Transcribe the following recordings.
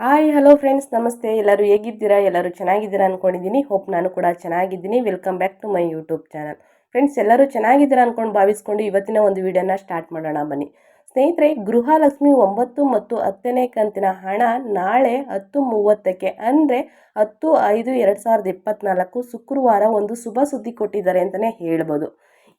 Hi hello friends ನಮಸ್ತೆ. ಎಲ್ಲರೂ ಹೇಗಿದ್ದೀರಾ? ಎಲ್ಲರೂ ಚೆನ್ನಾಗಿದ್ದೀರಾ ಅಂದ್ಕೊಂಡಿದ್ದೀನಿ ಹೋಪ್ ನಾನು ಕೂಡ ಚೆನ್ನಾಗಿದ್ದೀನಿ. Welcome back to my YouTube channel friends ಎಲ್ಲರೂ ಚೆನ್ನಾಗಿದ್ದೀರಾ ಅಂದ್ಕೊಂಡು ಭಾವಿಸ್ಕೊಂಡು ಇವತ್ತಿನ ಒಂದು ವಿಡಿಯೋನ ಸ್ಟಾರ್ಟ್ ಮಾಡೋಣ. ಬನ್ನಿ. ಸ್ನೇಹಿತರೆ, ಗೃಹಲಕ್ಷ್ಮಿ ಒಂಬತ್ತು ಮತ್ತು ಹತ್ತನೇ ಕಂತಿನ ಹಣ ನಾಳೆ ಹತ್ತು ಮೂವತ್ತಕ್ಕೆ ಅಂದರೆ ಹತ್ತು ಐದು ಎರಡು ಸಾವಿರದ ಇಪ್ಪತ್ತ್ನಾಲ್ಕು ಶುಕ್ರವಾರ ಒಂದು ಶುಭ ಸುದ್ದಿ ಕೊಟ್ಟಿದ್ದಾರೆ ಅಂತಲೇ ಹೇಳ್ಬೋದು.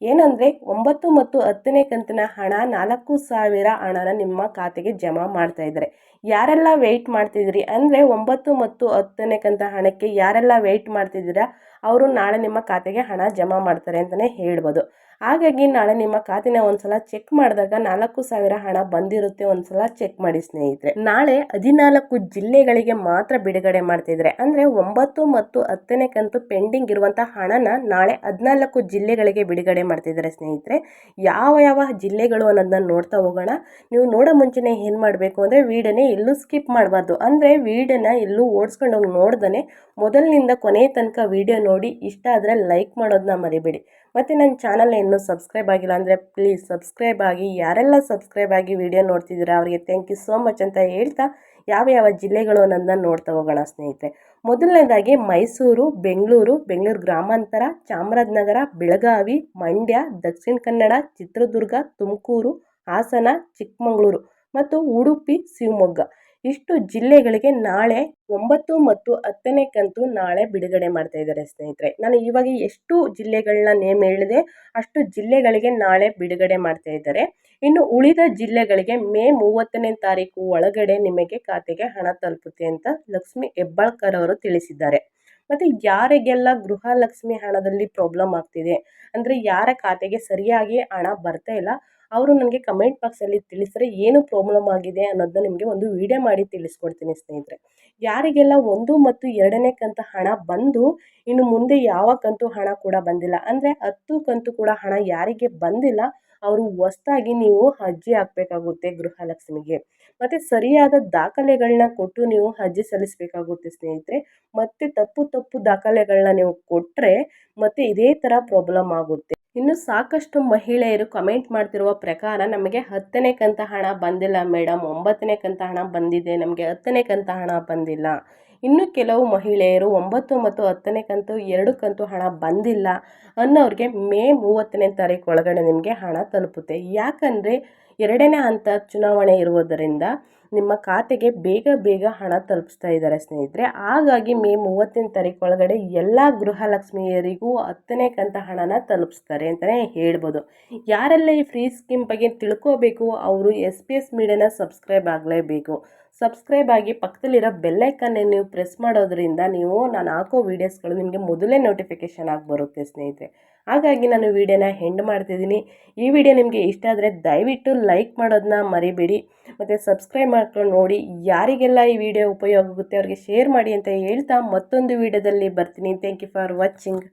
ಏನಂದರೆ, ಒಂಬತ್ತು ಮತ್ತು ಹತ್ತನೇ ಕಂತಿನ ಹಣ ನಾಲ್ಕು ಸಾವಿರ ಹಣನ ನಿಮ್ಮ ಖಾತೆಗೆ ಜಮಾ ಮಾಡ್ತಾ ಇದ್ದಾರೆ. ಯಾರೆಲ್ಲ ವೆಯ್ಟ್ ಮಾಡ್ತಿದ್ದೀರಿ? ಅಂದರೆ ಒಂಬತ್ತು ಮತ್ತು ಹತ್ತನೇ ಕಂತ ಹಣಕ್ಕೆ ಯಾರೆಲ್ಲ ವೆಯ್ಟ್ ಮಾಡ್ತಿದ್ದೀರಾ? ಅವರು ನಾಳೆ ನಿಮ್ಮ ಖಾತೆಗೆ ಹಣ ಜಮಾ ಮಾಡ್ತಾರೆ ಅಂತಲೇ ಹೇಳ್ಬೋದು. ಹಾಗಾಗಿ ನಾಳೆ ನಿಮ್ಮ ಖಾತೆನ ಒಂದ್ಸಲ ಚೆಕ್ ಮಾಡಿದಾಗ ನಾಲ್ಕು ಸಾವಿರ ಹಣ ಬಂದಿರುತ್ತೆ ಒಂದ್ಸಲ ಚೆಕ್ ಮಾಡಿ ಸ್ನೇಹಿತರೆ. ನಾಳೆ ಹದಿನಾಲ್ಕು ಜಿಲ್ಲೆಗಳಿಗೆ ಮಾತ್ರ ಬಿಡುಗಡೆ ಮಾಡ್ತಿದ್ರೆ, ಅಂದ್ರೆ ಒಂಬತ್ತು ಮತ್ತು ಹತ್ತನೇ ಕಂತು ಪೆಂಡಿಂಗ್ ಇರುವಂತಹ ಹಣನ ನಾಳೆ ಹದಿನಾಲ್ಕು ಜಿಲ್ಲೆಗಳಿಗೆ ಬಿಡುಗಡೆ ಮಾಡ್ತಿದ್ದಾರೆ ಸ್ನೇಹಿತರೆ, ಯಾವ ಯಾವ ಜಿಲ್ಲೆಗಳು ಅನ್ನೋದನ್ನ ನೋಡ್ತಾ ಹೋಗೋಣ. ನೀವು ನೋಡೋ ಮುಂಚೆನೆ ಏನು ಮಾಡಬೇಕು ಅಂದರೆ ವೀಡನ್ನೇ ಎಲ್ಲೂ ಸ್ಕಿಪ್ ಮಾಡಬಾರ್ದು. ಅಂದರೆ ವೀಡಿಯೋನ ಎಲ್ಲೂ ಓಡಿಸ್ಕೊಂಡು ಹೋಗಿ ನೋಡ್ದೇ ಮೊದಲಿನಿಂದ ಕೊನೆಯ ತನಕ ವೀಡಿಯೋ ನೋಡಿ, ಇಷ್ಟ ಆದರೆ ಲೈಕ್ ಮಾಡೋದನ್ನ ಮರಿಬೇಡಿ. ಮತ್ತು ನನ್ನ ಚಾನಲ್ ಇನ್ನೂ ಸಬ್ಸ್ಕ್ರೈಬ್ ಆಗಿಲ್ಲ ಅಂದರೆ ಪ್ಲೀಸ್ ಸಬ್ಸ್ಕ್ರೈಬ್ ಆಗಿ, ಯಾರೆಲ್ಲ ಸಬ್ಸ್ಕ್ರೈಬ್ ಆಗಿ ವೀಡಿಯೋ ನೋಡ್ತಿದ್ದೀರಾ ಅವರಿಗೆ ಥ್ಯಾಂಕ್ ಯು ಸೋ ಮಚ್ ಅಂತ ಹೇಳ್ತಾ ಯಾವ ಯಾವ ಜಿಲ್ಲೆಗಳು ಅನ್ನೋದನ್ನ ನೋಡ್ತಾ ಹೋಗೋಣ ಸ್ನೇಹಿತರೆ. ಮೊದಲನೇದಾಗಿ ಮೈಸೂರು, ಬೆಂಗಳೂರು ಬೆಂಗಳೂರು ಗ್ರಾಮಾಂತರ, ಚಾಮರಾಜನಗರ, ಬೆಳಗಾವಿ, ಮಂಡ್ಯ, ದಕ್ಷಿಣ ಕನ್ನಡ, ಚಿತ್ರದುರ್ಗ, ತುಮಕೂರು, ಹಾಸನ, ಚಿಕ್ಕಮಗಳೂರು. ಮತ್ತು ಉಡುಪಿ, ಶಿವಮೊಗ್ಗ. ಇಷ್ಟು ಜಿಲ್ಲೆಗಳಿಗೆ ನಾಳೆ ಒಂಬತ್ತು ಮತ್ತು ಹತ್ತನೇ ಕಂತು ನಾಳೆ ಬಿಡುಗಡೆ ಮಾಡ್ತಾ ಇದ್ದಾರೆ ಸ್ನೇಹಿತರೆ. ನಾನು ಇವಾಗ ಎಷ್ಟು ಜಿಲ್ಲೆಗಳನ್ನ ನೇಮ್ ಹೇಳಿದೆ, ಅಷ್ಟು ಜಿಲ್ಲೆಗಳಿಗೆ ನಾಳೆ ಬಿಡುಗಡೆ ಮಾಡ್ತಾ ಇದ್ದಾರೆ. ಇನ್ನು ಉಳಿದ ಜಿಲ್ಲೆಗಳಿಗೆ ಮೇ ಮೂವತ್ತನೇ ತಾರೀಕು ಒಳಗಡೆ ನಿಮಗೆ ಖಾತೆಗೆ ಹಣ ತಲುಪುತ್ತೆ ಅಂತ ಲಕ್ಷ್ಮಿ ಹೆಬ್ಬಾಳ್ಕರ್ ಅವರು ತಿಳಿಸಿದ್ದಾರೆ. ಮತ್ತು ಯಾರಿಗೆಲ್ಲ ಗೃಹಲಕ್ಷ್ಮಿ ಹಣದಲ್ಲಿ ಪ್ರಾಬ್ಲಮ್ ಆಗ್ತಿದೆ? ಅಂದರೆ ಯಾರ ಖಾತೆಗೆ ಸರಿಯಾಗಿ ಹಣ ಬರ್ತಾ ಇಲ್ಲ? ಅವರು ನನಗೆ ಕಮೆಂಟ್ ಬಾಕ್ಸಲ್ಲಿ ತಿಳಿಸಿದ್ರೆ ಏನು ಪ್ರಾಬ್ಲಮ್ ಆಗಿದೆ ಅನ್ನೋದನ್ನ ನಿಮಗೆ ಒಂದು ವಿಡಿಯೋ ಮಾಡಿ ತಿಳಿಸ್ಕೊಡ್ತೀನಿ ಸ್ನೇಹಿತರೆ. ಯಾರಿಗೆಲ್ಲ ಒಂದು ಮತ್ತು ಎರಡನೇ ಕಂತು ಹಣ ಬಂದು, ಇನ್ನು ಮುಂದೆ ಯಾವ ಕಂತು ಹಣ ಕೂಡ ಬಂದಿಲ್ಲ. ಅಂದರೆ ಹತ್ತು ಕಂತು ಕೂಡ ಹಣ ಯಾರಿಗೆ ಬಂದಿಲ್ಲ, ಅವರು ಹೊಸ್ದಾಗಿ ನೀವು ಅರ್ಜಿ ಹಾಕಬೇಕಾಗುತ್ತೆ ಗೃಹಲಕ್ಷ್ಮಿಗೆ. ಮತ್ತು ಸರಿಯಾದ ದಾಖಲೆಗಳನ್ನ ಕೊಟ್ಟು ನೀವು ಅರ್ಜಿ ಸಲ್ಲಿಸಬೇಕಾಗುತ್ತೆ ಸ್ನೇಹಿತರೆ. ಮತ್ತು ತಪ್ಪು ತಪ್ಪು ದಾಖಲೆಗಳನ್ನ ನೀವು ಕೊಟ್ಟರೆ ಮತ್ತೆ ಇದೇ ಥರ ಪ್ರಾಬ್ಲಮ್ ಆಗುತ್ತೆ. ಇನ್ನು ಸಾಕಷ್ಟು ಮಹಿಳೆಯರು ಕಮೆಂಟ್ ಮಾಡ್ತಿರುವ ಪ್ರಕಾರ ನಮಗೆ ಹತ್ತನೇ ಕಂತ ಹಣ ಬಂದಿಲ್ಲ ಮೇಡಮ್ ಒಂಬತ್ತನೇ ಕಂತ ಹಣ ಬಂದಿದೆ. ನಮಗೆ ಹತ್ತನೇ ಕಂತ ಹಣ ಬಂದಿಲ್ಲ. ಇನ್ನು ಕೆಲವು ಮಹಿಳೆಯರು ಒಂಬತ್ತು ಮತ್ತು ಹತ್ತನೇ ಕಂತು ಎರಡು ಕಂತು ಹಣ ಬಂದಿಲ್ಲ ಅನ್ನೋರಿಗೆ ಮೇ ಮೂವತ್ತನೇ ತಾರೀಕು ಒಳಗಡೆ ನಿಮಗೆ ಹಣ ತಲುಪುತ್ತೆ. ಯಾಕಂದರೆ ಎರಡನೇ ಹಂತ ಚುನಾವಣೆ ಇರುವುದರಿಂದ ನಿಮ್ಮ ಖಾತೆಗೆ ಬೇಗ ಬೇಗ ಹಣ ತಲುಪಿಸ್ತಾ ಇದ್ದಾರೆ ಸ್ನೇಹಿತರೆ. ಹಾಗಾಗಿ ಮೇ ಮೂವತ್ತನೇ ತಾರೀಕು ಒಳಗಡೆ ಎಲ್ಲ ಗೃಹಲಕ್ಷ್ಮಿಯರಿಗೂ ಹತ್ತನೇ ಕಂತ ಹಣನ ತಲುಪಿಸ್ತಾರೆ ಅಂತಲೇ ಹೇಳ್ಬೋದು. ಯಾರೆಲ್ಲ ಈ ಫ್ರೀ ಸ್ಕೀಮ್ ಬಗ್ಗೆ ತಿಳ್ಕೋಬೇಕು, ಅವರು ಎಸ್ ಪಿ ಎಸ್ ಮೀಡಿಯಾನ ಸಬ್ಸ್ಕ್ರೈಬ್ ಆಗಲೇಬೇಕು. ಸಬ್ಸ್ಕ್ರೈಬ್ ಆಗಿ ಪಕ್ಕದಲ್ಲಿರೋ ಬೆಲ್ಲೈಕನ್ನೇ ನೀವು ಪ್ರೆಸ್ ಮಾಡೋದ್ರಿಂದ ನೀವು ನಾನು ಹಾಕೋ ವೀಡಿಯೋಸ್ಗಳು ನಿಮಗೆ ಮೊದಲೇ ನೋಟಿಫಿಕೇಷನ್ ಆಗಿ ಬರುತ್ತೆ ಸ್ನೇಹಿತರೆ. ಹಾಗಾಗಿ ನಾನು ವೀಡಿಯೋನ ಹೆಂಡ್ ಮಾಡ್ತಿದ್ದೀನಿ. ಈ ವಿಡಿಯೋ ನಿಮಗೆ ಇಷ್ಟ ಆದರೆ ದಯವಿಟ್ಟು ಲೈಕ್ ಮಾಡೋದನ್ನ ಮರಿಬೇಡಿ. ಮತ್ತು ಸಬ್ಸ್ಕ್ರೈಬ್ ಮಾಡ್ಕೊಂಡು ನೋಡಿ ಯಾರಿಗೆಲ್ಲ ಈ ವಿಡಿಯೋ ಉಪಯೋಗ ಆಗುತ್ತೆ ಅವ್ರಿಗೆ ಶೇರ್ ಮಾಡಿ ಅಂತ ಹೇಳ್ತಾ ಮತ್ತೊಂದು ವಿಡಿಯೋದಲ್ಲಿ ಬರ್ತೀನಿ. Thank you for watching